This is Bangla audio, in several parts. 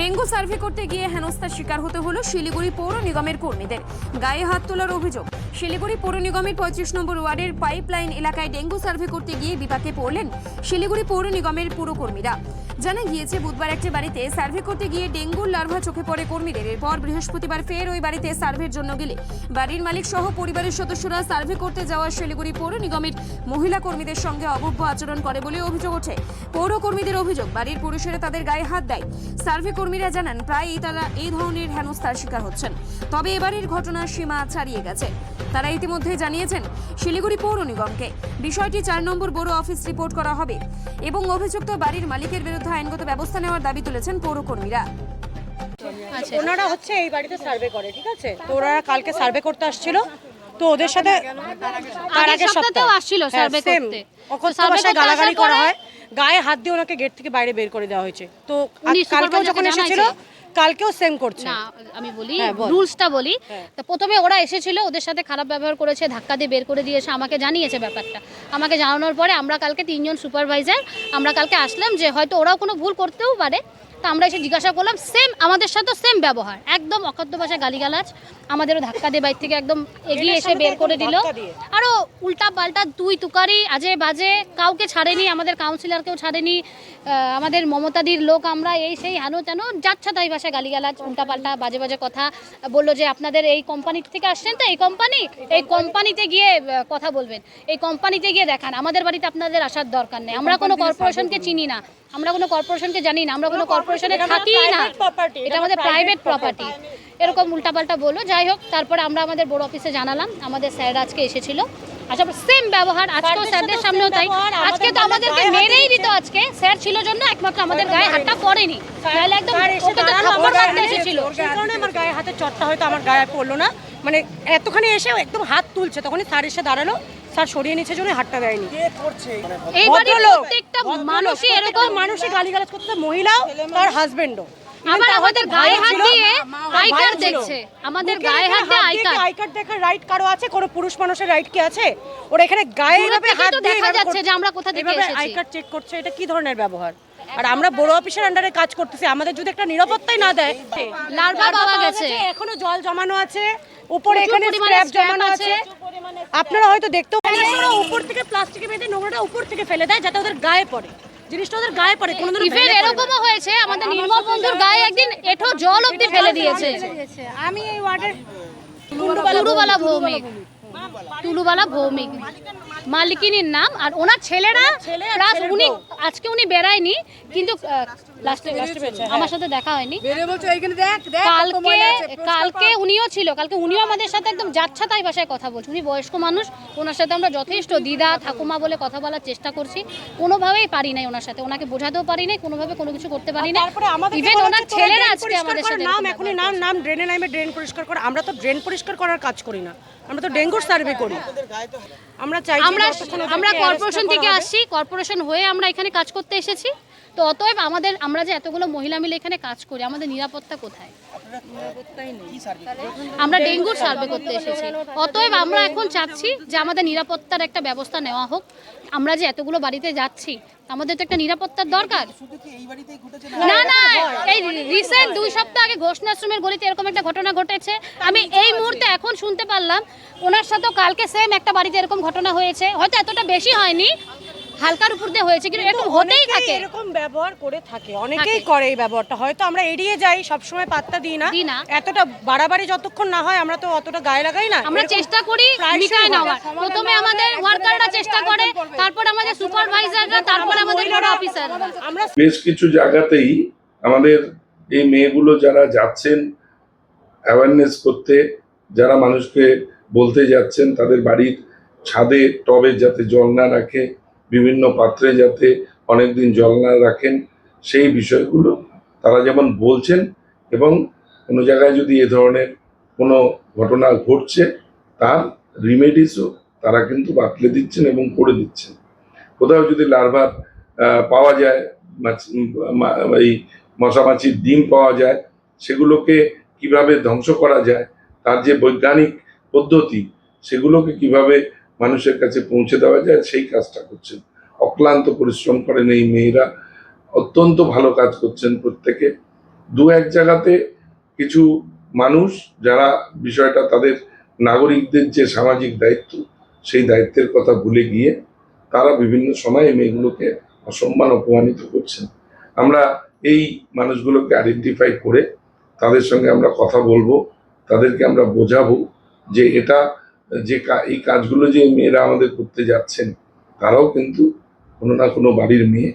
ডেঙ্গু সার্ভে করতে গিয়ে হেনস্থার শিকার হতে হলো শিলিগুড়ি পৌর নিগমের কর্মীদের। গায়ে হাত তোলার অভিযোগ। শিলিগুড়ি পৌর নিগমের পঁয়ত্রিশ নম্বর ওয়ার্ডের পাইপলাইন এলাকায় ডেঙ্গু সার্ভে করতে গিয়ে বিপাকে পড়লেন শিলিগুড়ি পৌর নিগমের পুরকর্মীরা। জানা গিয়েছে, বুধবার একটি বাড়িতে সার্ভে করতে গিয়ে ডেঙ্গুর লার্ভা চোখে পড়ে কর্মীদের। এরপর বৃহস্পতিবার ফের ওই বাড়িতে সার্ভের জন্য গেলে। বাড়ির মালিক সহ পরিবারের সদস্যরা সার্ভে করতে যাওয়া শিলিগুড়ি পৌর নিগমের মহিলা কর্মীদের সঙ্গে অভব্য আচরণ করে বলে অভিযোগ ওঠে। পৌর কর্মীদের অভিযোগ, বাড়ির পুরুষেরা তাদের গায়ে হাত দেয়। সার্ভে কর্মীরা জানান প্রায়ই তারা এই ধরনের হেনস্থার শিকার হচ্ছেন। তবে এবারের ঘটনা সীমা ছাড়িয়ে গেছে। তারা ইতিমধ্যে জানিয়েছেন শিলিগুড়ি পৌর নিগমকে বিষয়টি চার নম্বর বড় অফিস রিপোর্ট করা হবে এবং অভিযুক্ত বাড়ির মালিকের বিরুদ্ধে আইনগত ব্যবস্থা নেওয়ার দাবি তুলেছেন পৌরকর্মীরা। আচ্ছা। ওনারা হচ্ছে এই বাড়িতে সার্ভে করে ঠিক আছে? তো ওনারা কালকে সার্ভে করতে আসছিল। তো ওদের সাথে তার আগের সপ্তাহতেও আসছিল হ্যাঁ, করতে। অকথ্য ভাষায় গালাগালি করা হয়। গায়ে হাত দিয়ে ওনাকে গেট থেকে বাইরে বের করে দেওয়া হয়েছে। তো কালকেও যখন এসেছিল কালকেও সেম করছে। না আমি বলি হ্যাঁ। রুলসটা বলি। হ্যাঁ। তো প্রথমে ওরা এসেছিল ওদের সাথে খারাপ ব্যবহার করেছে ধাক্কা দিয়ে বের করে দিয়েছে আমাকে জানিয়েছে ব্যাপারটা। আমাকে জানানোর পরে আমরা কালকে তিনজন সুপারভাইজার আমরা কালকে আসলাম যে হয়তো ওরাও কোনো ভুল করতেও পারে তো আমরা এসে জিজ্ঞাসা করলাম সেম আমাদের সাথে সেম ব্যবহার। একদম অখাদ্য ভাষায় গালিগালাজ। আমাদেরও ধাক্কা দিয়ে বাইর থেকে একদম এগিয়ে এসে বের করে দিল। আরও উল্টা পাল্টা তুই তুকারি আজে বাজে কাউকে ছাড়েনি আমাদের কাউন্সিলরকেও ছাড়েনি আমাদের মমতাদির লোক আমরা এই সেই হেন তেন যাচ্ছা তাই ভাষায় গালিগালাজ উল্টা পাল্টা বাজে বাজে কথা। বলল যে আপনাদের এই কোম্পানি থেকে আসছেন তো এই কোম্পানি এই কোম্পানিতে গিয়ে কথা বলবেন। এই কোম্পানিতে গিয়ে দেখান। আমাদের বাড়িতে আপনাদের আসার দরকার নেই। আমরা কোনো কর্পোরেশনকে চিনি না। আমরা কোনো কর্পোরেশনকে জানি না আমরা কোনো কর্পোরেশনে এটা আমাদের থাকি না। এটা এটা আমাদের প্রাইভেট প্রপার্টি এরকম উল্টাপাল্টা বলল। যাই হোক তারপরে আমরা আমাদের বড় অফিসে জানালাম। আমাদের স্যার আজকে এসেছিল। আচ্ছা সেম ব্যবহার আজকেও স্যারদের সামনেও তাই। আজকে তো আমাদের আমাদেরকে মেরেই দিত আজকে। স্যার ছিল জন্য একমাত্র আমাদের গায়ে হাতটা পড়েনি। নাহলে একদম এসেছিল। আমার গায়ে হাতে চটটা হয়তো আমার গায়ে পড়ল না। মানে এতখানি এসে একদম হাত তুলছে তখনই স্যার এসে দাঁড়াল স্যার সরিয়ে নিচ্ছে জন্য হাতটা দেয়নি এই বাড়ির প্রত্যেকটা মানুষই এরকম মানুষই গালিগালাজ করতে মহিলাও তার হাজবেন্ডও আবার আমাদের গায়ে হাত দিয়ে আই কার্ড দেখছে আমাদের গায়ে হাত দিয়ে আই কার্ড আই কার্ড দেখার রাইট কারও আছে কোনো পুরুষ মানুষের রাইট কি আছে ওরা এখানে গায়ে এভাবে হাত দিয়ে দেখা যাচ্ছে যে আমরা কোথা থেকে এসেছি। আই কার্ড চেক করছে এটা কি ধরনের ব্যবহার আর আমরা বড় অফিসের আন্ডারে কাজ করতেছি আমাদের যদি একটা নিরাপত্তাই না দেয় লার্ভা পাওয়া গেছে। এখনও জল জমানো আছে উপরে এখানে স্ক্র্যাপ জমা জমানো আছে। আপনারা হয়তো দেখতেও ওরা উপর থেকে প্লাস্টিকে বেঁধে নোংরাটা উপর থেকে ফেলে দেয় যাতে ওদের গায়ে পড়ে। জিনিসটা ওদের গায়ে পড়ে কোনো ইভেন এরকমও হয়েছে আমাদের নির্মল বন্ধুর গায়ে একদিন এঠো জল অবধি ফেলে দিয়েছে। আমি এই ওয়ার্ডের পুরুবালা ভৌমিক। টুলুবালা ভৌমিক। মালিকিনীর নাম। আর ওনার ছেলেরা প্লাস উনি আজকে উনি বেড়ায়নি কিন্তু লাস্টে আমার সাথে দেখা হয়নি। কালকে কালকে উনিও ছিল কালকে উনিও আমাদের সাথে একদম যাচ্ছা তাই ভাষায় কথা বলছে। উনি বয়স্ক মানুষ ওনার সাথে আমরা যথেষ্ট দিদা ঠাকুমা বলে কথা বলার চেষ্টা করছি। কোনোভাবেই পারি নাই ওনার সাথে। ওনাকে বোঝাতেও পারি নাই কোনোভাবে কোনো কিছু করতে পারি না ইভেন ওনার ছেলেরা আজকে আমাদের সাথে নাম এখনই নাম নাম ড্রেনে নামে ড্রেন পরিষ্কার করা আমরা তো ড্রেন পরিষ্কার করার কাজ করি না। আমরা তো ডেঙ্গুর সার্ভে করি। আমরা চাই আমরা আমরা কর্পোরেশন থেকে আসছি কর্পোরেশন হয়ে আমরা এখানে কাজ করতে এসেছি। তো অতএব আমাদের, আমরা যে এতগুলো মহিলা মিলে এখানে কাজ করি, আমাদের নিরাপত্তা কোথায়? আমরা ডেঙ্গুর সার্ভে করতে এসেছি। অতএব আমরা এখন চাচ্ছি যে আমাদের নিরাপত্তার একটা ব্যবস্থা নেওয়া হোক। আমরা যে এতগুলো বাড়িতে যাচ্ছি, আমাদের তো একটা নিরাপত্তার দরকার। না না, এই রিসেন্ট দুই সপ্তাহ আগে ঘোষণাশ্রমের গলিতে এরকম একটা ঘটনা ঘটেছে। আমি এই মুহূর্তে এখন শুনতে পারলাম, ওনার সাথেও কালকে সেম একটা বাড়িতে এরকম ঘটনা হয়েছে। হয়তো এতটা বেশি হয়নি হালকার উপর দিয়ে হয়েছে কিন্তু এরকম হতেই থাকে। এরকম ব্যবহার করে থাকে অনেকেই করে এই ব্যবহারটা হয়তো আমরা এড়িয়ে যাই সবসময় পাত্তা দিই না। এতটা বাড়াবাড়ি যতক্ষণ না হয় আমরা তো অতটা গায়ে লাগাই না। আমরা চেষ্টা করি হয়। নেওয়ার। প্রথমে আমাদের ওয়ার্কাররা চেষ্টা করে তারপর আমাদের সুপারভাইজাররা তারপর আমাদের বড় অফিসাররা আমরা বেশ কিছু জায়গাতেই আমাদের এই মেয়েগুলো যারা যাচ্ছেন অ্যাওয়ারনেস করতে যারা মানুষকে বলতে যাচ্ছেন তাদের বাড়ির ছাদে টবে যাতে জল না রাখে বিভিন্ন পাত্রে যাতে অনেকদিন জল না রাখেন, সেই বিষয়গুলো তারা যেমন বলছেন এবং কোনো জায়গায় যদি এ ধরনের কোনো ঘটনা ঘটছে, তার রিমেডিসও তারা কিন্তু বাতলে দিচ্ছেন এবং করে দিচ্ছেন। কোথাও যদি লার্ভার পাওয়া যায় এই মশামাছির ডিম পাওয়া যায়, সেগুলোকে কীভাবে ধ্বংস করা যায়, তার যে বৈজ্ঞানিক পদ্ধতি, সেগুলোকে কীভাবে মানুষের কাছে পৌঁছে দেওয়া যায়, সেই কাজটা করছেন। অক্লান্ত পরিশ্রম করেন এই মেয়েরা। অত্যন্ত ভালো কাজ করছেন প্রত্যেকে। দু এক জায়গাতে কিছু মানুষ যারা বিষয়টা তাদের নাগরিকদের যে সামাজিক দায়িত্ব, সেই দায়িত্বের কথা ভুলে গিয়ে তারা বিভিন্ন সময়ে মেয়েগুলোকে অসম্মান, অপমানিত করছেন। আমরা এই মানুষগুলোকে আইডেন্টিফাই করে তাদের সঙ্গে আমরা কথা বলব, তাদেরকে আমরা বোঝাবো যে এটা যে এই কাজগুলো যে মেয়েরা আমাদের করতে যাচ্ছেন, তারাও কিন্তু কোনো না কোনো বাড়ির মেয়ে।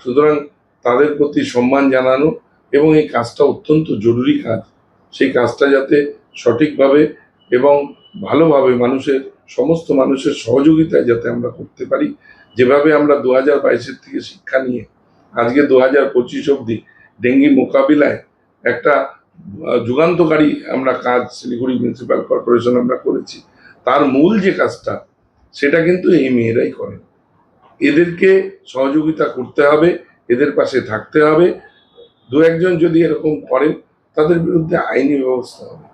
সুতরাং তাদের প্রতি সম্মান জানানো এবং এই কাজটা অত্যন্ত জরুরি কাজ। সেই কাজটা যাতে সঠিকভাবে এবং ভালোভাবে মানুষের, সমস্ত মানুষের সহযোগিতায় যাতে আমরা করতে পারি। যেভাবে আমরা দু হাজার বাইশের থেকে শিক্ষা নিয়ে আজকে দু হাজার পঁচিশ অবধি ডেঙ্গি মোকাবিলায় একটা যুগান্তকারী আমরা কাজ শিলিগুড়ি মিউনিসিপ্যাল কর্পোরেশন আমরা করেছি। তার মূল যে কাজটা সেটা কিন্তু এই মেয়েরাই করে। এদেরকে সহযোগিতা করতে হবে এদের পাশে থাকতে হবে। দু একজন যদি এরকম করেন তাদের বিরুদ্ধে আইনি ব্যবস্থা হবে।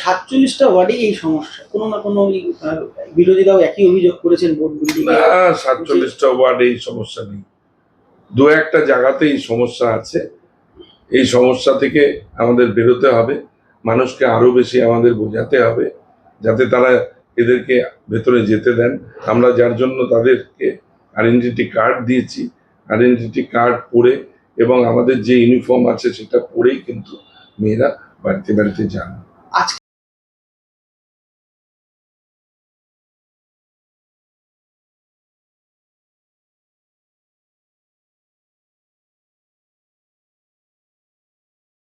সাতচল্লিশটা ওয়ার্ডে এই সমস্যা। কোনো না কোনো বিরোধীরাও একই অভিযোগ করেছেন ভোট বিল্ডিং না সাতচল্লিশটা ওয়ার্ডে এই সমস্যা নেই। দু একটা জায়গাতে এই সমস্যা আছে। এই সমস্যা থেকে আমাদের বেরোতে হবে। মানুষকে আরও বেশি আমাদের বোঝাতে হবে যাতে তারা এদেরকে ভেতরে যেতে দেন। আমরা যার জন্য তাদেরকে আইডেন্টিটি কার্ড দিয়েছি। আইডেন্টিটি কার্ড পরে এবং আমাদের যে ইউনিফর্ম আছে সেটা পরেই কিন্তু মেয়েরা বাড়িতে বাড়িতে যান।